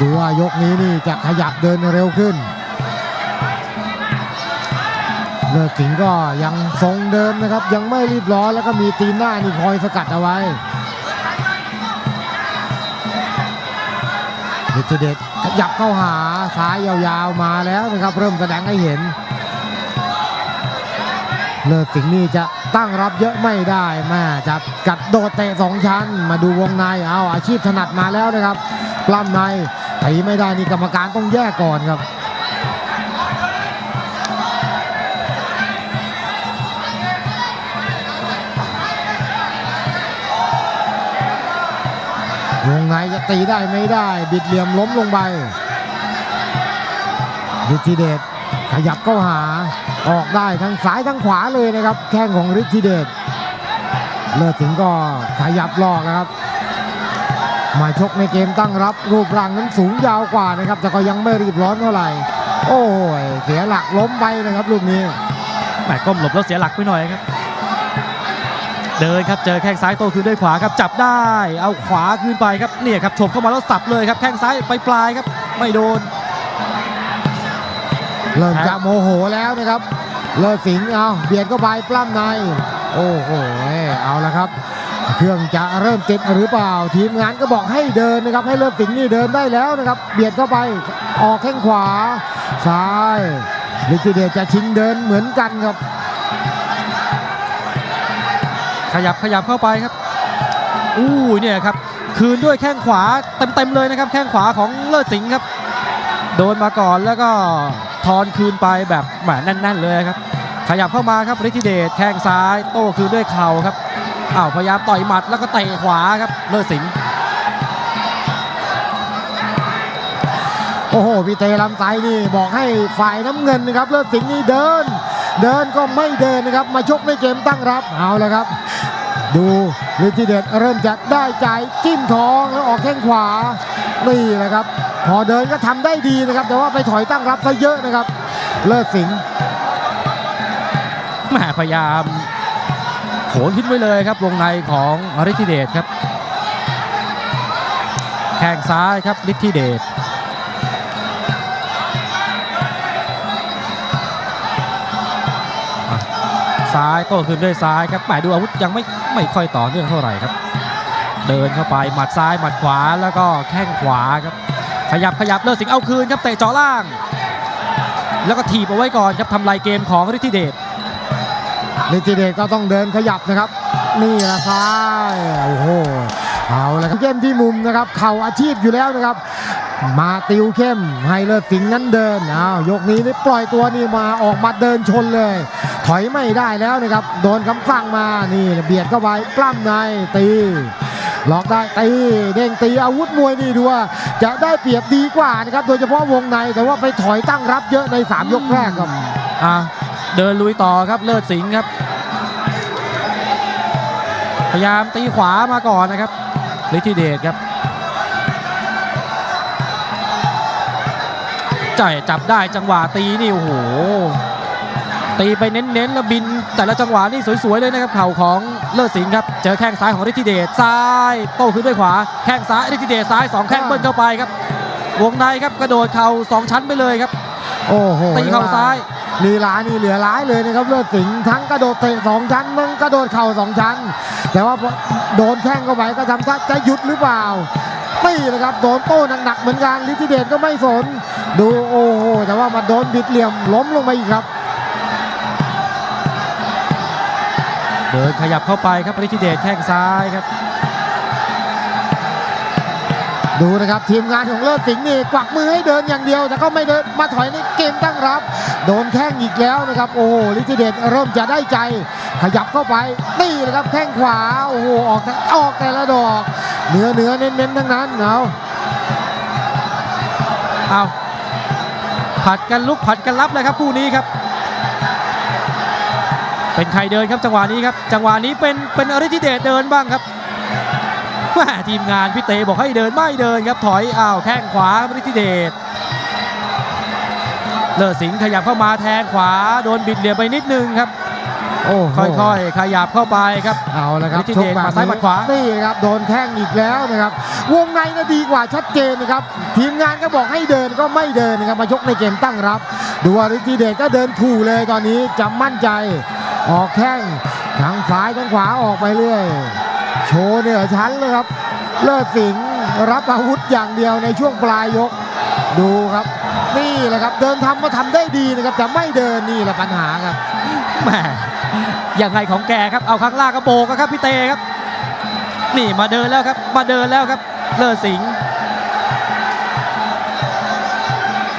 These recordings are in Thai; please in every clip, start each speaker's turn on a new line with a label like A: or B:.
A: ดูว่ายกนี้นี่จะขยับเดินเร็วขึ้น เลิกสิงห์ก็ยังทรงเดิมนะครับ ยังไม่รีบร้อนแล้วก็มีตีนหน้านี่คอยสกัดเอาไว้ฤทธิเดชขยับเข้าหาซ้ายยาวๆมาแล้วนะครับ เริ่มแสดงให้เห็น เลิกสิงห์นี่จะตั้งรับเยอะไม่ได้แม่จะกัดโดดเตะสองชั้น มาดูวงในเอาอาชีพถนัดมาแล้วนะครับปล้ำใน ตีไม่ได้นี่กรรมการต้องแยกก่อนครับวงในจะตีได้ไม่ได้ บิดเหลี่ยมล้มลงไปฤทธิเดชขยับเข้าหาออกได้ทั้งซ้ายทั้งขวาเลยนะครับ แข้งของฤทธิเดชเลิศสิงก็ขยับลอกนะครับ มาชกในเกมตั้งรับรูปร่างนั้นสูงยาวกว่านะครับ แต่ก็ยังไม่รีบร้อนเท่าไหร่ โอ้ยเสียหลักล้มไปนะครับลูกนี้
B: แหมก้มหลบแล้วเสียหลักไปหน่อยครับ เดินครับเจอแข้งซ้ายโต้คืนด้วยขวาครับจับได้ เอาขวาคืนไปครับเนี่ยครับฉกเข้ามาแล้วสับเลยครับแข้งซ้ายไปปลายครับ ไม่โดน
A: เริ่มจะโมโหแล้วนะครับ เลิศสิงห์เอาเบียดเข้าไปปล้ำใน โอ้โหเอาละครับ เครื่องจะเริ่มติดหรือเปล่า ทีมงานก็บอกให้เดินนะครับ ให้เลิศสิงห์นี่เดินได้แล้วนะครับ เบียดเข้าไปออกแข้งขวาซ้ายลิขิเดชจะชิงเดินเหมือนกันครับ
B: ขยับขยับเข้าไปครับอู้เนี่ยครับ คืนด้วยแข้งขวาเต็มๆเลยนะครับ แข้งขวาของเลิศสิงห์ครับ โดนมาก่อนแล้วก็ทอนคืนไปแบบแหมแน่น ๆ เลยครับ ขยับเข้ามาครับฤทธิเดชแข้งซ้าย โต้คืนด้วยเข่าครับ อ้าวพยายามต่อยหมัดแล้วก็เตะขวาครับเลิศสิงห์
A: โอ้โหพี่เตลำไส้นี่บอกให้ฝ่ายน้ำเงินนะครับ เลิศสิงห์นี่เดิน เดินก็ไม่เดินนะครับ มาชกในเกมตั้งรับเอาละครับ ดูฤทธิเดชเริ่มจะได้ใจจิ้มท้องแล้วออกแข้งขวานี่แหละครับ พอเดินก็ทำได้ดีนะครับ แต่ว่าไปถอยตั้งรับซะเยอะนะครับ เลิศสิงห์
B: แหมพยายาม โขนขึ้นไว้เลยครับวงในของฤทธิเดชครับ แข้งซ้ายครับฤทธิเดชซ้ายโต้คืนด้วยซ้ายครับแหมดูอาวุธยังไม่ไม่ค่อยต่อเนื่องเท่าไหร่ครับ เดินเข้าไปหมัดซ้ายหมัดขวาแล้วก็แข้งขวาครับ ขยับขยับเลิศสิงเอาคืนครับเตะจาะล่าง แล้วก็ถีบเอาไว้ก่อนครับทำลายเกมของฤทธิเดช
A: ฤทธิเดชก็ต้องเดินขยับนะครับ นี่แหละซ้ายโอ้โหเอาละครับเข้มที่มุมนะครับ เข่าอาชีพอยู่แล้วนะครับ มาติวเข้มให้เลิศสิงห์นั้นเดินอ้าวยกนี้นี่ปล่อยตัวนี่มาออกมาเดินชนเลย ถอยไม่ได้แล้วนะครับ โดนคำสั่งมานี่เบียดเข้าไปปล้ำในตีล็อกได้ตีเด้งตีอาวุธมวยนี่ดูว่า จะได้เปรียบดีกว่านะครับ โดยเฉพาะวงในแต่ว่าไปถอยตั้งรับเยอะในสามยกแรกครับ
B: อะ เดินลุยต่อครับเลิศสิงห์ครับ พยายามตีขวามาก่อนนะครับฤทธิเดชครับจ่ายจับได้จังหวะตีนี่โอ้โหตีไปเน้นๆแล้วบิน แต่ละจังหวะนี่สวยๆเลยนะครับเข่าของเลิศสิงห์ครับเจอแข้งซ้ายของฤทธิเดชซ้ายโต้ขึ้นด้วยขวาแข้งซ้ายฤทธิเดชซ้ายสองแข้งเบิ้ลเข้าไปครับวงในครับกระโดดเข่าสองชั้นไปเลยครับ
A: โอ้โห
B: ตีเข่าซ้าย
A: ลีลานี่เหลือร้ายเลยนะครับเลือดสิงห์ทั้งกระโดดเตะสองชั้นทั้งกระโดดเข่าสองชั้น แต่ว่าพอโดนแข้งเข้าไปก็ทำท่าจะหยุดหรือเปล่าตีนะครับโดนโต้หนักๆเหมือนกันลิทธิเดชก็ไม่สน ดูโอ้โหแต่ว่ามาโดนบิดเหลี่ยมล้มลงไปอีกครับ
B: เดินขยับเข้าไปครับฤทธิเดชแข้งซ้ายครับ
A: ดูนะครับทีมงานของเลิศสิงห์นี่กวักมือให้เดินอย่างเดียว แต่ก็ไม่เดินมาถอยในเกมตั้งรับ โดนแข้งอีกแล้วนะครับ โอ้โหลิทิเดชเริ่มจะได้ใจ ขยับเข้าไปนี่นะครับแข้งขวาโอ้โหออกแต่ออกแต่ละดอกเนื้อเนื้อเน้นๆทั้งนั้นเอา
B: เอาผัดกันลุกผัดกันรับเลยครับคู่นี้ครับ เป็นใครเดินครับจังหวะนี้ครับ จังหวะนี้เป็นเป็นฤทธิเดชเดินบ้างครับ ทีมงานพี่เตบอกให้เดินไม่เดินครับถอยอ้าวแข้งขวาฤทธิเดชเลิศสิงห์ขยับเข้ามาแทงขวาโดนบิดเหลี่ยมไปนิดนึงครับ
A: โอ้โห
B: ค่อยๆ ขยับเข้าไปครับ
A: เอาละครับ
B: ฤทธิเดช
A: ชกแบบ
B: หมัดซ้ายหมัดขวา
A: นี่ครับโดนแข้งอีกแล้วนะครับ วงในน่ะดีกว่าชัดเจนนะครับ ทีมงานก็บอกให้เดินก็ไม่เดินนะครับมายกในเกมตั้งรับดูว่าฤทธิเดชก็เดินขู่เลยตอนนี้จะมั่นใจ ออกแข้งทางซ้ายทางขวาออกไปเรื่อย โชว์เหนือชั้นเลยครับ เลิศสิงห์รับอาวุธอย่างเดียวในช่วงปลายยก ดูครับ นี่แหละครับ เดินทำมาทำได้ดีนะครับแต่ไม่เดินนี่แหละปัญหาครับ
B: แหมยังไงของแกครับเอาข้างล่างกระโบกอะครับพี่เตครับ นี่มาเดินแล้วครับ มาเดินแล้วครับ เลิศสิงห์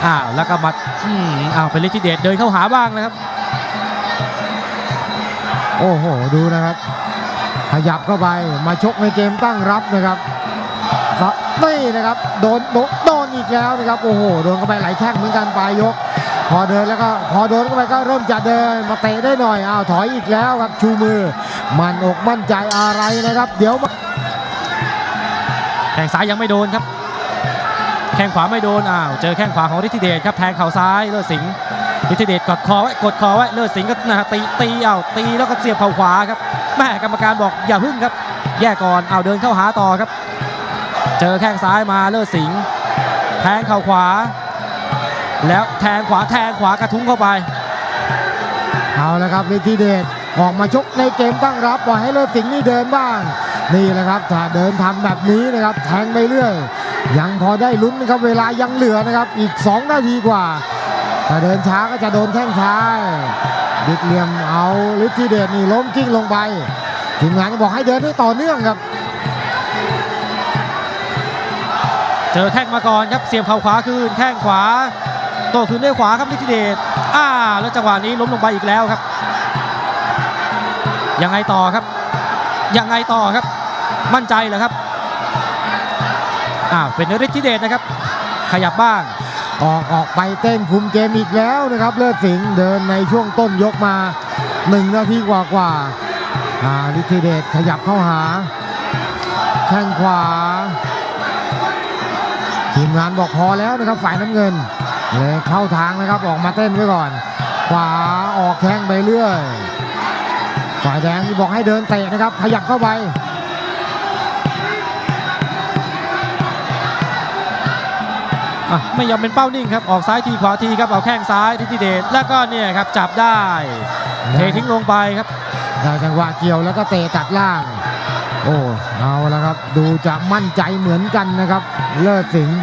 B: อ้าวแล้วก็มาอืมอ้าวเป็นฤทธิเดชเดินเข้าหาบ้างนะครับ
A: โอ้โห ดูนะครับ ขยับเข้าไปมาชกในเกมตั้งรับนะครับนี่นะครับโดนโดนอีกแล้วนะครับโอ้โหโดนเข้าไปหลายแข้งเหมือนกันปลายยก พอเดินแล้วก็พอโดนเข้าไปก็เริ่มจะเดินมาเตะได้หน่อยอ้าวถอยอีกแล้วครับชูมือ มันอกมั่นใจอะไรนะครับ เดี๋ยว
B: แข้งซ้ายยังไม่โดนครับ แข้งขวาไม่โดนอ้าวเจอแข้งขวาของฤทธิเดชครับแทงเข่าซ้ายเลิศสิงห์ฤทธิเดชกดคอไว้กดคอไว้เลิศสิงห์ก็นะฮะตีตีเอาวตีแล้วก็เสียบเข่าขวาครับ แม่กรรมการบอกอย่าพึ่งครับ แยกก่อนเอาเดินเข้าหาต่อครับ เจอแข้งซ้ายมาเลิศสิงห์แทงเข่าขวา แล้วแทงขวาแทงขวากระทุ้งเข้าไป
A: เอาละครับฤทธิเดชออกมาชกในเกมตั้งรับปล่อยให้เลิศสิงห์นี่เดินบ้าง นี่แหละครับถ้าเดินทำแบบนี้นะครับแทงไปเรื่อย ยังพอได้ลุ้นนะครับเวลายังเหลือนะครับอีก 2 นาทีกว่า ถ้าเดินช้าก็จะโดนแข้งซ้าย ดิดเหลี่ยมเอาฤทธิเดชนี่ล้มกิ้งลงไป ทีมงานก็บอกให้เดินให้ต่อเนื่องครับ
B: เจอแข้งมาก่อนครับเสียบเข่าขวาคืนแข้งขวา โต้คืนด้วยขวาครับฤทธิเดชอ่าแล้วจังหวะนี้ล้มลงไปอีกแล้วครับ ยังไงต่อครับ ยังไงต่อครับ มั่นใจเหรอครับอ่าเป็นฤทธิเดชนะครับ ขยับบ้าง
A: ออกออกไปเต้นคุมเกมอีกแล้วนะครับ เลิศสิงห์เดินในช่วงต้นยกมา 1 นาทีกว่ากว่าอาฤทธิเดชขยับเข้าหา แข้งขวา ทีมงานบอกพอแล้วนะครับฝ่ายน้ำเงินเลยเข้าทางนะครับออกมาเต้นไว้ก่อน ขวาออกแข้งไปเรื่อยฝ่ายแดงนี่บอกให้เดินเตะนะครับ ขยับเข้าไป
B: อะไม่ยอมเป็นเป้านิ่งครับ ออกซ้ายทีขวาทีครับ เอาแข้งซ้ายฤทธิเดช แล้วก็เนี่ยครับจับได้เททิ้งลงไปครับ
A: ได้จังหวะเกี่ยวแล้วก็เตะตัดล่าง โอ้เอาแล้วครับ ดูจะมั่นใจเหมือนกันนะครับ เลิศสิงห์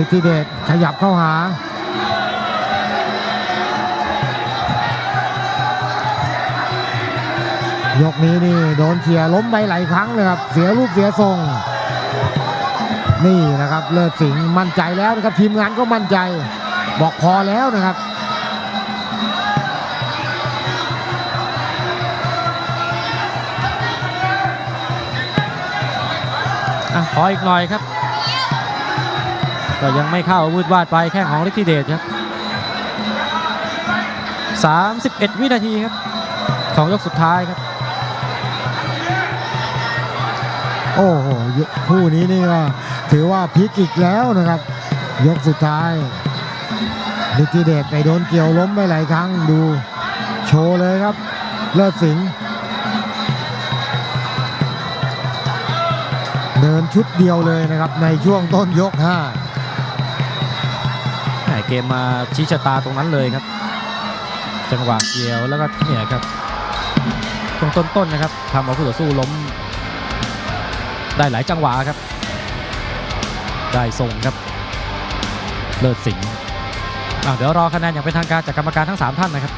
A: ฤทธิเดชขยับเข้าหายกนี้นี่โดนเขี่ยล้มไปหลายครั้งเลยครับ เสียรูปเสียทรง นี่นะครับเลิศสิงห์มั่นใจแล้วนะครับทีมงานก็มั่นใจ บอกพอแล้วนะครับ
B: อะขออีกหน่อยครับ ก็ยังไม่เข้าวืดวาดไปแข้งของฤทธิเดชครับ 31 วินาทีครับ ของยกสุดท้ายครับ
A: โอ้โหคู่นี้นี่ก็ถือว่าพลิกอีกแล้วนะครับ ยกสุดท้ายฤทธิเดชไปโดนเกี่ยวล้มไปหลายครั้งดู โชว์เลยครับ เลิศสิงเดินชุดเดียวเลยนะครับในช่วงต้นยก5
B: แหม่เกมมาชี้ชะตาตรงนั้นเลยครับ จังหวะเกี่ยวแล้วก็เนี่ยครับช่วงต้นๆนะครับทำเอาคู่ต่อสู้ล้ม ได้หลายจังหวะครับ ได้ทรงครับ เลิศสิงห์เดี๋ยวรอคะแนนอย่างเป็นทางการจากกรรมการทั้ง 3 ท่านนะครับ